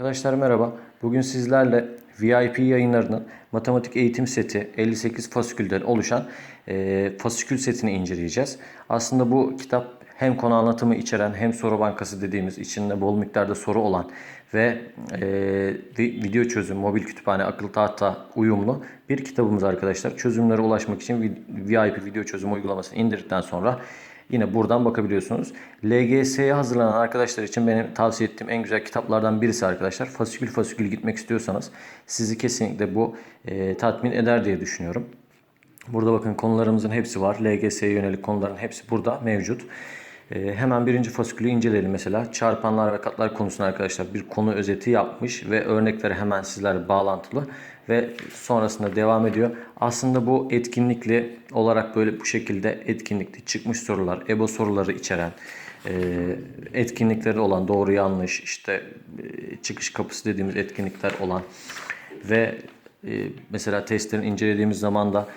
Arkadaşlar merhaba. Bugün sizlerle VIP yayınlarının matematik eğitim seti 58 fasikülden oluşan e, fasikül setini inceleyeceğiz. Aslında bu kitap hem konu anlatımı içeren hem soru bankası dediğimiz içinde bol miktarda soru olan ve e, vi- video çözüm, mobil kütüphane, akıllı tahta uyumlu bir kitabımız arkadaşlar. Çözümlere ulaşmak için vi- VIP video çözüm uygulamasını indirdikten sonra Yine buradan bakabiliyorsunuz. LGS'ye hazırlanan arkadaşlar için benim tavsiye ettiğim en güzel kitaplardan birisi arkadaşlar. Fasikül fasikül gitmek istiyorsanız sizi kesinlikle bu e, tatmin eder diye düşünüyorum. Burada bakın konularımızın hepsi var. LGS'ye yönelik konuların hepsi burada mevcut. Ee, hemen birinci fasikülü inceleyelim mesela. Çarpanlar ve katlar konusunda arkadaşlar bir konu özeti yapmış ve örnekleri hemen sizlerle bağlantılı ve sonrasında devam ediyor. Aslında bu etkinlikli olarak böyle bu şekilde etkinlikli çıkmış sorular, EBO soruları içeren e, etkinlikleri olan doğru yanlış işte e, çıkış kapısı dediğimiz etkinlikler olan ve e, mesela testlerini incelediğimiz zaman da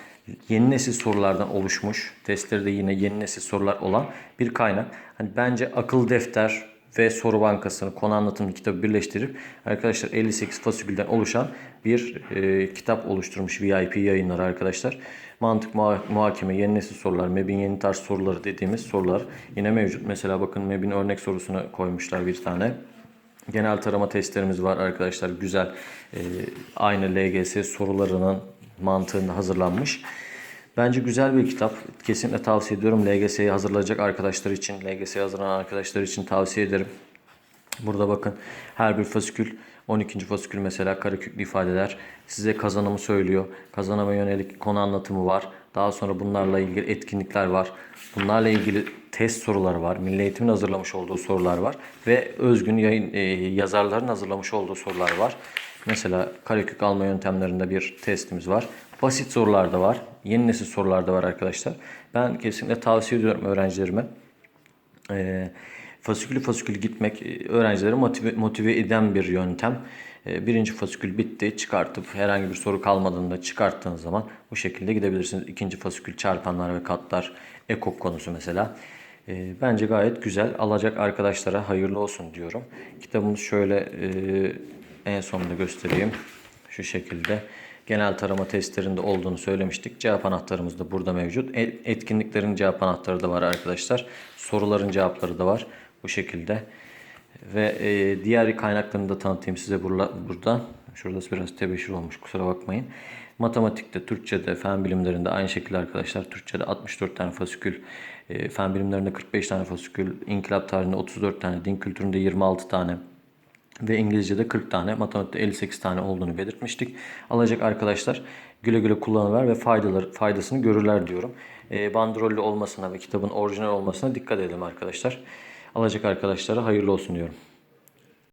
yeni nesil sorulardan oluşmuş. Testleri de yine yeni nesil sorular olan bir kaynak. Hani bence akıl defter ve soru bankasını konu anlatımı kitabı birleştirip arkadaşlar 58 fasikülden oluşan bir e, kitap oluşturmuş VIP yayınları arkadaşlar. Mantık muha- muhakeme, yeni nesil sorular, MEB'in yeni tarz soruları dediğimiz sorular yine mevcut. Mesela bakın MEB'in örnek sorusunu koymuşlar bir tane. Genel tarama testlerimiz var arkadaşlar. Güzel. Ee, aynı LGS sorularının mantığında hazırlanmış. Bence güzel bir kitap. Kesinlikle tavsiye ediyorum. LGS'ye hazırlayacak arkadaşlar için, LGS'ye hazırlanan arkadaşlar için tavsiye ederim. Burada bakın her bir fasikül 12. fasikül mesela kareköklü ifadeler size kazanımı söylüyor. Kazanıma yönelik konu anlatımı var. Daha sonra bunlarla ilgili etkinlikler var. Bunlarla ilgili test soruları var. Milli Eğitim'in hazırlamış olduğu sorular var. Ve özgün yayın e, yazarların hazırlamış olduğu sorular var. Mesela karekök alma yöntemlerinde bir testimiz var. Basit sorular da var. Yeni nesil sorular da var arkadaşlar. Ben kesinlikle tavsiye ediyorum öğrencilerime. E, fasikülü fasikül gitmek e, öğrencileri motive, motive eden bir yöntem. E, birinci fasikül bitti çıkartıp herhangi bir soru kalmadığında çıkarttığınız zaman bu şekilde gidebilirsiniz. İkinci fasikül çarpanlar ve katlar ekok konusu mesela. E, bence gayet güzel. Alacak arkadaşlara hayırlı olsun diyorum. Kitabımız şöyle e, en sonunda göstereyim. Şu şekilde. Genel tarama testlerinde olduğunu söylemiştik. Cevap anahtarımız da burada mevcut. E- Etkinliklerin cevap anahtarı da var arkadaşlar. Soruların cevapları da var bu şekilde. Ve e, diğer kaynaklarını da tanıtayım size burla, burada. Şurada biraz tebeşir olmuş kusura bakmayın. Matematikte, Türkçe'de, fen bilimlerinde aynı şekilde arkadaşlar. Türkçe'de 64 tane fasikül, e, fen bilimlerinde 45 tane fasikül, inkılap tarihinde 34 tane, din kültüründe 26 tane ve İngilizce'de 40 tane, matematikte 58 tane olduğunu belirtmiştik. Alacak arkadaşlar güle güle kullanırlar ve faydaları, faydasını görürler diyorum. E, bandrollü olmasına ve kitabın orijinal olmasına dikkat edelim arkadaşlar. Alacak arkadaşlara hayırlı olsun diyorum.